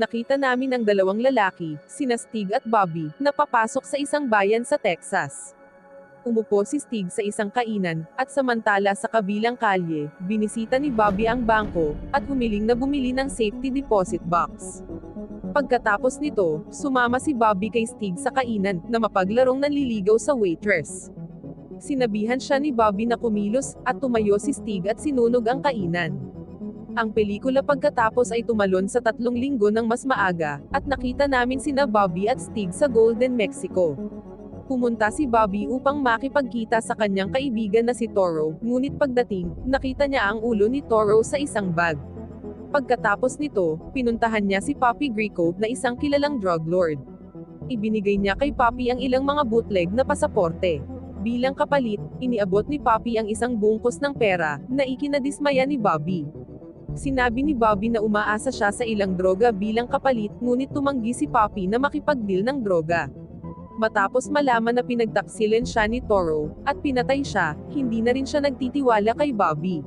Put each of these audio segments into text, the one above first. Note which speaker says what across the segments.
Speaker 1: nakita namin ang dalawang lalaki, sina Stig at Bobby, na papasok sa isang bayan sa Texas. Umupo si Stig sa isang kainan, at samantala sa kabilang kalye, binisita ni Bobby ang bangko, at humiling na bumili ng safety deposit box. Pagkatapos nito, sumama si Bobby kay Stig sa kainan, na mapaglarong nanliligaw sa waitress. Sinabihan siya ni Bobby na kumilos, at tumayo si Stig at sinunog ang kainan. Ang pelikula pagkatapos ay tumalon sa tatlong linggo ng mas maaga, at nakita namin sina Bobby at Stig sa Golden, Mexico. Pumunta si Bobby upang makipagkita sa kanyang kaibigan na si Toro, ngunit pagdating, nakita niya ang ulo ni Toro sa isang bag. Pagkatapos nito, pinuntahan niya si Papi Grico, na isang kilalang drug lord. Ibinigay niya kay Papi ang ilang mga bootleg na pasaporte. Bilang kapalit, iniabot ni Papi ang isang bungkos ng pera, na ikinadismaya ni Bobby. Sinabi ni Bobby na umaasa siya sa ilang droga bilang kapalit, ngunit tumanggi si Papi na makipagdeal ng droga. Matapos malaman na pinagtaksilan siya ni Toro, at pinatay siya, hindi na rin siya nagtitiwala kay Bobby.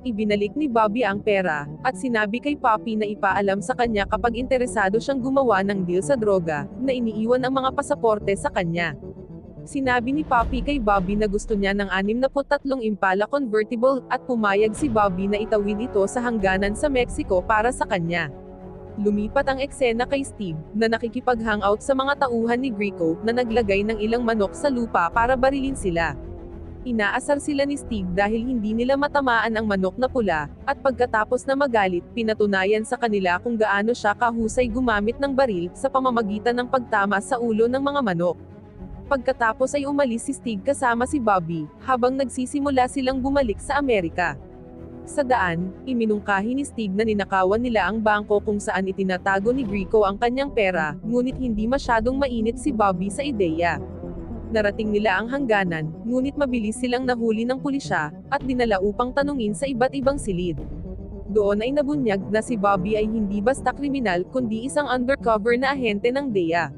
Speaker 1: Ibinalik ni Bobby ang pera, at sinabi kay Papi na ipaalam sa kanya kapag interesado siyang gumawa ng deal sa droga, na iniiwan ang mga pasaporte sa kanya. Sinabi ni Papi kay Bobby na gusto niya ng 63 Impala convertible, at pumayag si Bobby na itawid ito sa hangganan sa Mexico para sa kanya. Lumipat ang eksena kay Steve, na nakikipag-hangout sa mga tauhan ni Grico, na naglagay ng ilang manok sa lupa para barilin sila. Inaasar sila ni Steve dahil hindi nila matamaan ang manok na pula, at pagkatapos na magalit, pinatunayan sa kanila kung gaano siya kahusay gumamit ng baril, sa pamamagitan ng pagtama sa ulo ng mga manok. Pagkatapos ay umalis si Steve kasama si Bobby, habang nagsisimula silang bumalik sa Amerika. Sa daan, iminungkahi ni Stig na ninakawan nila ang bangko kung saan itinatago ni Grico ang kanyang pera, ngunit hindi masyadong mainit si Bobby sa ideya. Narating nila ang hangganan, ngunit mabilis silang nahuli ng pulisya, at dinala upang tanungin sa iba't ibang silid. Doon ay nabunyag na si Bobby ay hindi basta kriminal kundi isang undercover na ahente ng DEA.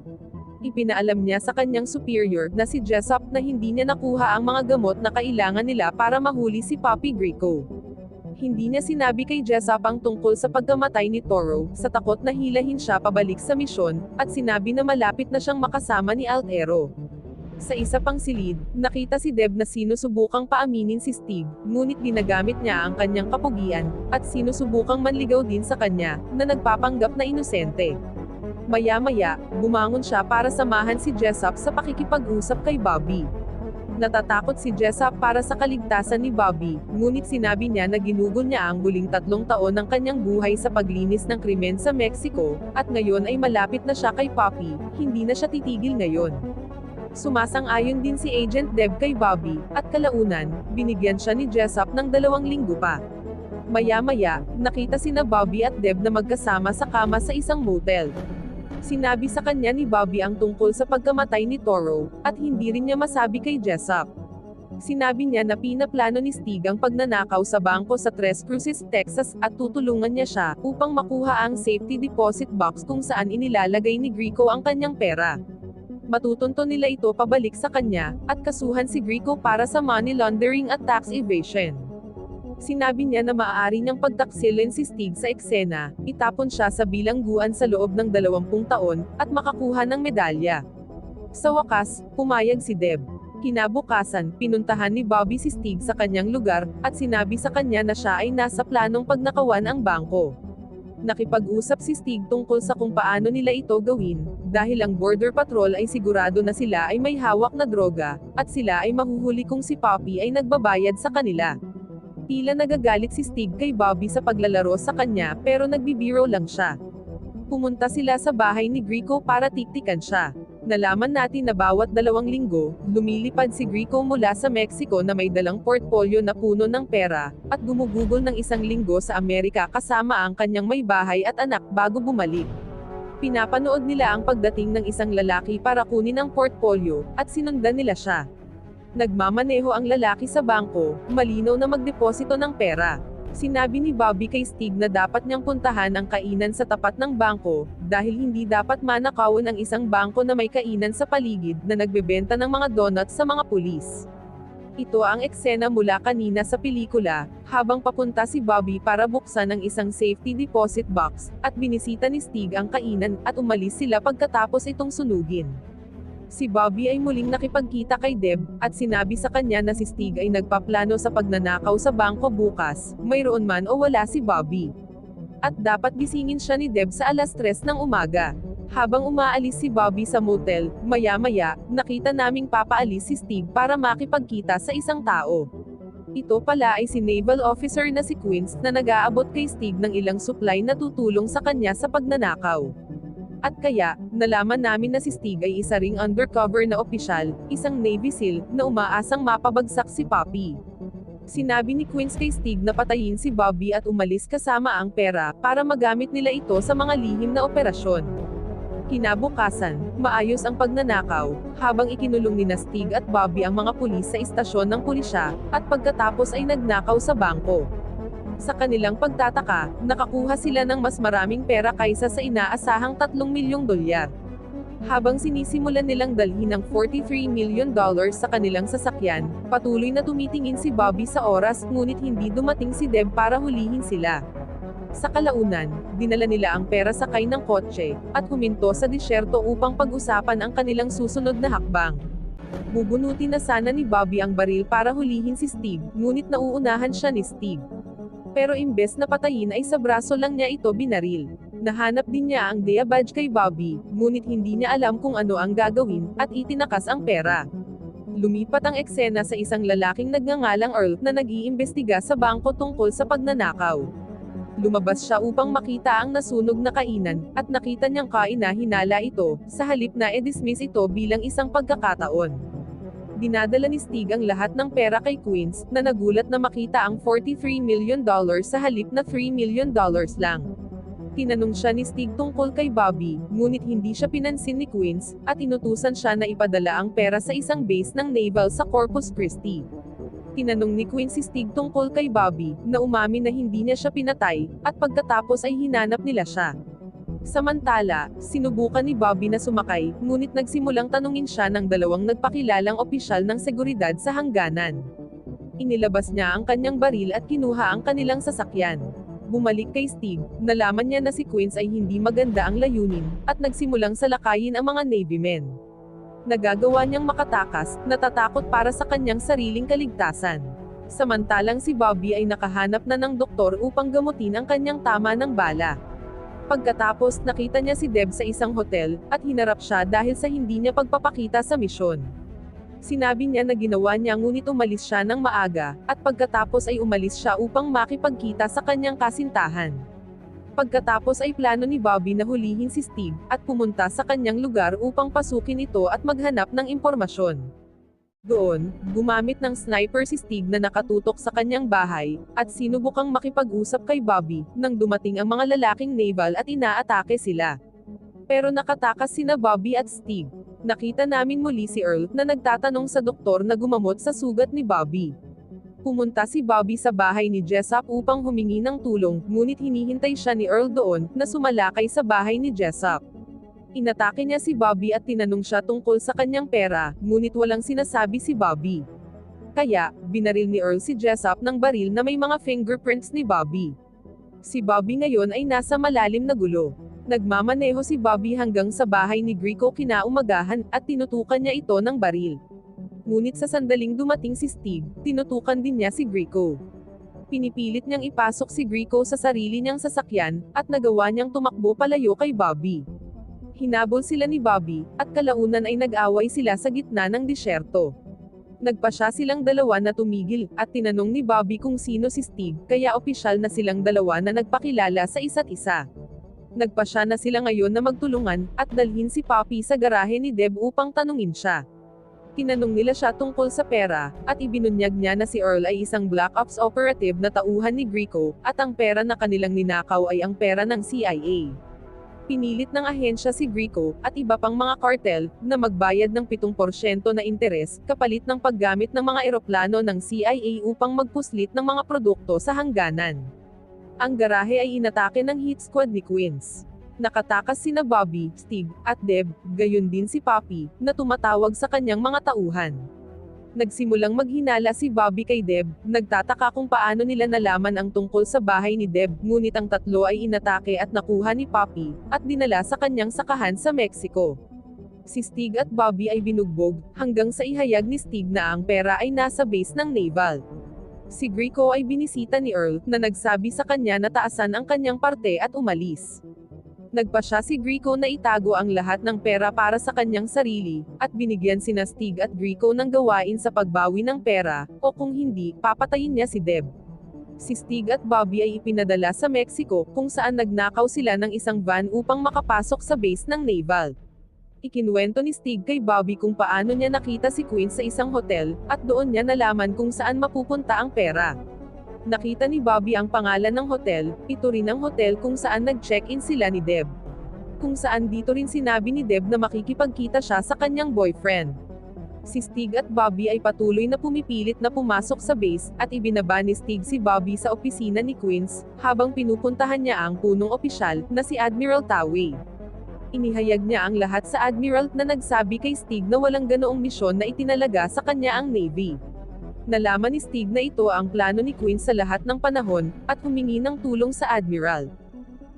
Speaker 1: Ipinaalam niya sa kanyang superior na si Jessup na hindi niya nakuha ang mga gamot na kailangan nila para mahuli si Papi Grico. Hindi niya sinabi kay Jessup ang tungkol sa pagkamatay ni Toro, sa takot na hilahin siya pabalik sa misyon, at sinabi na malapit na siyang makasama ni Altero. Sa isa pang silid, nakita si Deb na sinusubukang paaminin si Steve, ngunit ginagamit niya ang kanyang kapugian, at sinusubukang manligaw din sa kanya, na nagpapanggap na inosente. Maya-maya, bumangon siya para samahan si Jessup sa pakikipag-usap kay Bobby. Natatakot si Jessup para sa kaligtasan ni Bobby, ngunit sinabi niya na ginugol niya ang huling tatlong taon ng kanyang buhay sa paglinis ng krimen sa Mexico, at ngayon ay malapit na siya kay Poppy, hindi na siya titigil ngayon. Sumasang-ayon din si Agent Deb kay Bobby, at kalaunan, binigyan siya ni Jessup ng dalawang linggo pa. Maya-maya, nakita sina Bobby at Deb na magkasama sa kama sa isang motel. Sinabi sa kanya ni Bobby ang tungkol sa pagkamatay ni Toro, at hindi rin niya masabi kay Jessup. Sinabi niya na pinaplano ni Stig ang pagnanakaw sa bangko sa Tres Cruces, Texas, at tutulungan niya siya, upang makuha ang safety deposit box kung saan inilalagay ni Grico ang kanyang pera. Matutunto nila ito pabalik sa kanya, at kasuhan si Grico para sa money laundering at tax evasion. Sinabi niya na maaari niyang pagtaksilin si Stig sa eksena, itapon siya sa bilangguan sa loob ng 20 taon, at makakuha ng medalya. Sa wakas, pumayag si Deb. Kinabukasan, pinuntahan ni Bobby si Stig sa kanyang lugar, at sinabi sa kanya na siya ay nasa planong pagnakawan ang bangko. Nakipag-usap si Stig tungkol sa kung paano nila ito gawin, dahil ang Border Patrol ay sigurado na sila ay may hawak na droga, at sila ay mahuhuli kung si Poppy ay nagbabayad sa kanila. Tila nagagalit si Stig kay Bobby sa paglalaro sa kanya pero nagbibiro lang siya. Pumunta sila sa bahay ni Grico para tiktikan siya. Nalaman natin na bawat dalawang linggo, lumilipad si Grico mula sa Mexico na may dalang portfolyo na puno ng pera, at gumugugol ng isang linggo sa Amerika kasama ang kanyang may bahay at anak bago bumalik. Pinapanood nila ang pagdating ng isang lalaki para kunin ang portfolyo, at sinundan nila siya. Nagmamaneho ang lalaki sa bangko, malinaw na magdeposito ng pera. Sinabi ni Bobby kay Stig na dapat niyang puntahan ang kainan sa tapat ng bangko, dahil hindi dapat manakawin ang isang bangko na may kainan sa paligid na nagbebenta ng mga donuts sa mga pulis. Ito ang eksena mula kanina sa pelikula, habang papunta si Bobby para buksan ang isang safety deposit box, at binisita ni Stig ang kainan, at umalis sila pagkatapos itong sunugin. Si Bobby ay muling nakipagkita kay Deb, at sinabi sa kanya na si Stig ay nagpaplano sa pagnanakaw sa bangko bukas, mayroon man o wala si Bobby. At dapat gisingin siya ni Deb sa alas 3 ng umaga. Habang umaalis si Bobby sa motel, maya-maya, nakita naming papaalis si Steve para makipagkita sa isang tao. Ito pala ay si naval officer na si Quince na nag-aabot kay Steve ng ilang supply na tutulong sa kanya sa pagnanakaw. At kaya, nalaman namin na si Stig ay isa ring undercover na opisyal, isang Navy SEAL, na umaasang mapabagsak si Poppy. Sinabi ni Quince kay Stig na patayin si Bobby at umalis kasama ang pera para magamit nila ito sa mga lihim na operasyon. Kinabukasan, maayos ang pagnanakaw, habang ikinulong ni Stig at Bobby ang mga pulis sa istasyon ng pulisya, at pagkatapos ay nagnakaw sa bangko. Sa kanilang pagtataka, nakakuha sila ng mas maraming pera kaysa sa inaasahang 3 milyong dolyar. Habang sinisimulan nilang dalhin ng 43 million dollars sa kanilang sasakyan, patuloy na tumitingin si Bobby sa oras ngunit hindi dumating si Deb para hulihin sila. Sa kalaunan, dinala nila ang pera sakay ng kotse, at huminto sa disyerto upang pag-usapan ang kanilang susunod na hakbang. Bubunutin na sana ni Bobby ang baril para hulihin si Steve, ngunit nauunahan siya ni Steve. Pero imbes na patayin ay sa braso lang niya ito binaril. Nahanap din niya ang Dea badge kay Bobby, ngunit hindi niya alam kung ano ang gagawin, at itinakas ang pera. Lumipat ang eksena sa isang lalaking nagngangalang Earl na nag-iimbestiga sa bangko tungkol sa pagnanakaw. Lumabas siya upang makita ang nasunog na kainan, at nakita niyang kaina-hinala ito, sa halip na e-dismiss ito bilang isang pagkakataon. Dinadala ni Stig ang lahat ng pera kay Queens, na nagulat na makita ang 43 million dollars sa halip na 3 million dollars lang. Tinanong siya ni Stig tungkol kay Bobby, ngunit hindi siya pinansin ni Queens, at inutusan siya na ipadala ang pera sa isang base ng naval sa Corpus Christi. Tinanong ni Queen si Stig tungkol kay Bobby, na umamin na hindi niya siya pinatay, at pagkatapos ay hinanap nila siya. Samantala, sinubukan ni Bobby na sumakay, ngunit nagsimulang tanungin siya ng dalawang nagpakilalang opisyal ng seguridad sa hangganan. Inilabas niya ang kanyang baril at kinuha ang kanilang sasakyan. Bumalik kay Steve, nalaman niya na si Queens ay hindi maganda ang layunin, at nagsimulang salakayin ang mga Navy men nagagawa niyang makatakas, natatakot para sa kanyang sariling kaligtasan. Samantalang si Bobby ay nakahanap na ng doktor upang gamutin ang kanyang tama ng bala. Pagkatapos, nakita niya si Deb sa isang hotel, at hinarap siya dahil sa hindi niya pagpapakita sa misyon. Sinabi niya na ginawa niya ngunit umalis siya ng maaga, at pagkatapos ay umalis siya upang makipagkita sa kanyang kasintahan. Pagkatapos ay plano ni Bobby na hulihin si Steve, at pumunta sa kanyang lugar upang pasukin ito at maghanap ng impormasyon. Doon, gumamit ng sniper si Steve na nakatutok sa kanyang bahay, at sinubukang makipag-usap kay Bobby, nang dumating ang mga lalaking naval at inaatake sila. Pero nakatakas sina Bobby at Steve. Nakita namin muli si Earl, na nagtatanong sa doktor na gumamot sa sugat ni Bobby. Pumunta si Bobby sa bahay ni Jessup upang humingi ng tulong, ngunit hinihintay siya ni Earl doon, na sumalakay sa bahay ni Jessup. Inatake niya si Bobby at tinanong siya tungkol sa kanyang pera, ngunit walang sinasabi si Bobby. Kaya, binaril ni Earl si Jessup ng baril na may mga fingerprints ni Bobby. Si Bobby ngayon ay nasa malalim na gulo. Nagmamaneho si Bobby hanggang sa bahay ni Grico kinaumagahan, at tinutukan niya ito ng baril. Ngunit sa sandaling dumating si Steve, tinutukan din niya si Greco. Pinipilit niyang ipasok si Greco sa sarili niyang sasakyan, at nagawa niyang tumakbo palayo kay Bobby. Hinabol sila ni Bobby, at kalaunan ay nag-away sila sa gitna ng disyerto. Nagpasya silang dalawa na tumigil, at tinanong ni Bobby kung sino si Steve, kaya opisyal na silang dalawa na nagpakilala sa isa't isa. Nagpasya na sila ngayon na magtulungan, at dalhin si Poppy sa garahe ni Deb upang tanungin siya. Tinanong nila siya tungkol sa pera, at ibinunyag niya na si Earl ay isang Black Ops operative na tauhan ni Greco, at ang pera na kanilang ninakaw ay ang pera ng CIA. Pinilit ng ahensya si Greco, at iba pang mga cartel, na magbayad ng 7% na interes, kapalit ng paggamit ng mga eroplano ng CIA upang magpuslit ng mga produkto sa hangganan. Ang garahe ay inatake ng hit squad ni Queens. Nakatakas sina Bobby, Steve, at Deb, gayon din si Poppy, na tumatawag sa kanyang mga tauhan. Nagsimulang maghinala si Bobby kay Deb, nagtataka kung paano nila nalaman ang tungkol sa bahay ni Deb, ngunit ang tatlo ay inatake at nakuha ni Poppy, at dinala sa kanyang sakahan sa Mexico. Si Stig at Bobby ay binugbog, hanggang sa ihayag ni Stig na ang pera ay nasa base ng naval. Si Greco ay binisita ni Earl, na nagsabi sa kanya na taasan ang kanyang parte at umalis. Nagpa siya si Greco na itago ang lahat ng pera para sa kanyang sarili, at binigyan sina Stig at Greco ng gawain sa pagbawi ng pera, o kung hindi, papatayin niya si Deb. Si Stig at Bobby ay ipinadala sa Mexico, kung saan nagnakaw sila ng isang van upang makapasok sa base ng naval. Ikinuwento ni Stig kay Bobby kung paano niya nakita si Queen sa isang hotel, at doon niya nalaman kung saan mapupunta ang pera. Nakita ni Bobby ang pangalan ng hotel, ito rin ang hotel kung saan nag-check-in sila ni Deb. Kung saan dito rin sinabi ni Deb na makikipagkita siya sa kanyang boyfriend. Si Stig at Bobby ay patuloy na pumipilit na pumasok sa base, at ibinaba ni Stig si Bobby sa opisina ni Queens, habang pinupuntahan niya ang punong opisyal, na si Admiral Tawey. Inihayag niya ang lahat sa Admiral na nagsabi kay Stig na walang ganoong misyon na itinalaga sa kanya ang Navy. Nalaman ni Stig na ito ang plano ni Queen sa lahat ng panahon, at humingi ng tulong sa Admiral.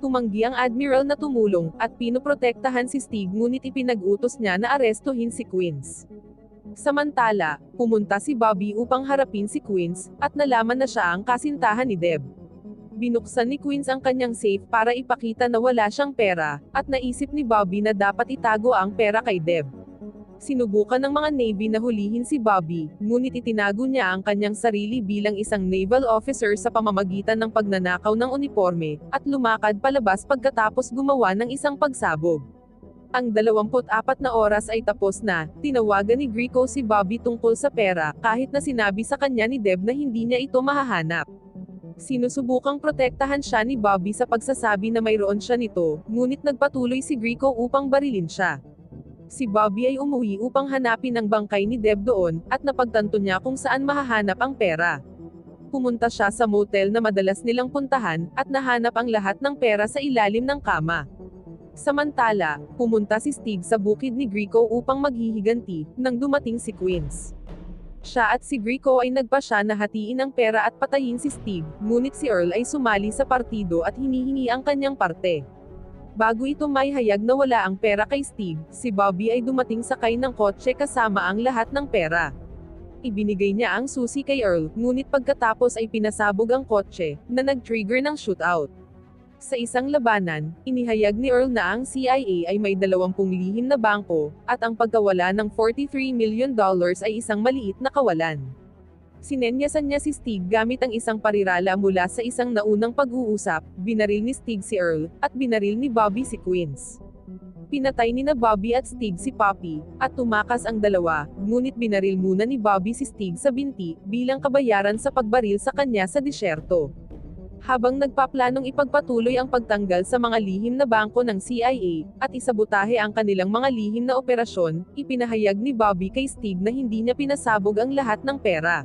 Speaker 1: Tumanggi ang Admiral na tumulong, at pinoprotektahan si Stig ngunit ipinag-utos niya na arestuhin si Queens. Samantala, pumunta si Bobby upang harapin si Queens, at nalaman na siya ang kasintahan ni Deb. Binuksan ni Queens ang kanyang safe para ipakita na wala siyang pera, at naisip ni Bobby na dapat itago ang pera kay Deb. Sinubukan ng mga Navy na hulihin si Bobby, ngunit itinago niya ang kanyang sarili bilang isang naval officer sa pamamagitan ng pagnanakaw ng uniforme, at lumakad palabas pagkatapos gumawa ng isang pagsabog. Ang 24 na oras ay tapos na, tinawagan ni Greco si Bobby tungkol sa pera, kahit na sinabi sa kanya ni Deb na hindi niya ito mahahanap. Sinusubukang protektahan siya ni Bobby sa pagsasabi na mayroon siya nito, ngunit nagpatuloy si Greco upang barilin siya. Si Bobby ay umuwi upang hanapin ang bangkay ni Deb doon, at napagtanto niya kung saan mahahanap ang pera. Pumunta siya sa motel na madalas nilang puntahan, at nahanap ang lahat ng pera sa ilalim ng kama. Samantala, pumunta si Stig sa bukid ni Greco upang maghihiganti, nang dumating si Queens. Siya at si Greco ay nagpa siya na hatiin ang pera at patayin si Stig, ngunit si Earl ay sumali sa partido at hinihingi ang kanyang parte. Bago ito may hayag na wala ang pera kay Steve, si Bobby ay dumating sakay ng kotse kasama ang lahat ng pera. Ibinigay niya ang susi kay Earl, ngunit pagkatapos ay pinasabog ang kotse, na nag-trigger ng shootout. Sa isang labanan, inihayag ni Earl na ang CIA ay may 20 lihim na bangko, at ang pagkawala ng 43 million dollars ay isang maliit na kawalan. Sinenyasan niya si Stig gamit ang isang parirala mula sa isang naunang pag-uusap, binaril ni Stig si Earl, at binaril ni Bobby si Queens. Pinatay ni na Bobby at Stig si Poppy, at tumakas ang dalawa, ngunit binaril muna ni Bobby si Stig sa binti, bilang kabayaran sa pagbaril sa kanya sa disyerto. Habang nagpaplanong ipagpatuloy ang pagtanggal sa mga lihim na bangko ng CIA, at isabutahe ang kanilang mga lihim na operasyon, ipinahayag ni Bobby kay Stig na hindi niya pinasabog ang lahat ng pera.